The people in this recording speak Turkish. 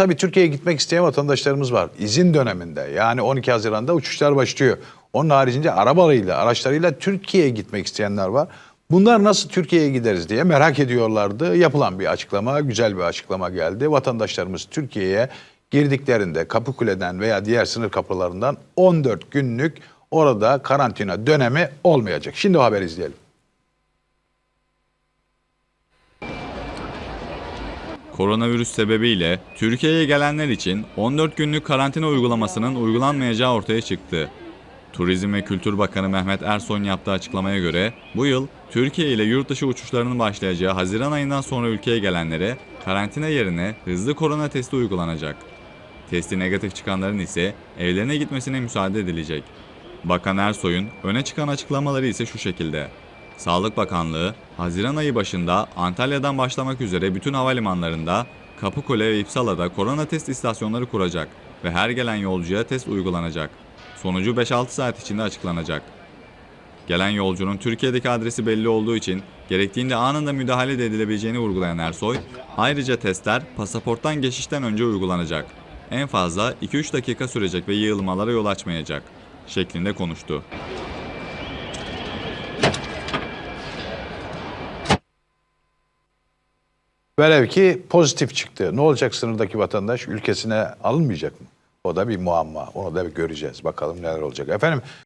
Tabii Türkiye'ye gitmek isteyen vatandaşlarımız var. İzin döneminde yani 12 Haziran'da uçuşlar başlıyor. Onun haricinde arabalarıyla, araçlarıyla Türkiye'ye gitmek isteyenler var. Bunlar nasıl Türkiye'ye gideriz diye merak ediyorlardı. Yapılan bir açıklama, güzel bir açıklama geldi. Vatandaşlarımız Türkiye'ye girdiklerinde Kapıkule'den veya diğer sınır kapılarından 14 günlük orada karantina dönemi olmayacak. Şimdi o haberi izleyelim. Koronavirüs sebebiyle Türkiye'ye gelenler için 14 günlük karantina uygulamasının uygulanmayacağı ortaya çıktı. Turizm ve Kültür Bakanı Mehmet Ersoy'un yaptığı açıklamaya göre bu yıl Türkiye ile yurt dışı uçuşlarının başlayacağı Haziran ayından sonra ülkeye gelenlere karantina yerine hızlı korona testi uygulanacak. Testi negatif çıkanların ise evlerine gitmesine müsaade edilecek. Bakan Ersoy'un öne çıkan açıklamaları ise şu şekilde. Sağlık Bakanlığı, Haziran ayı başında Antalya'dan başlamak üzere bütün havalimanlarında Kapıkule ve İpsala'da korona test istasyonları kuracak ve her gelen yolcuya test uygulanacak. Sonucu 5-6 saat içinde açıklanacak. Gelen yolcunun Türkiye'deki adresi belli olduğu için gerektiğinde anında müdahale de edilebileceğini vurgulayan Ersoy, ayrıca testler pasaporttan geçişten önce uygulanacak. En fazla 2-3 dakika sürecek ve yığılmalara yol açmayacak şeklinde konuştu. Velev ki pozitif çıktı. Ne olacak sınırdaki vatandaş ülkesine alınmayacak mı? O da bir muamma. Onu da bir göreceğiz. Bakalım neler olacak. Efendim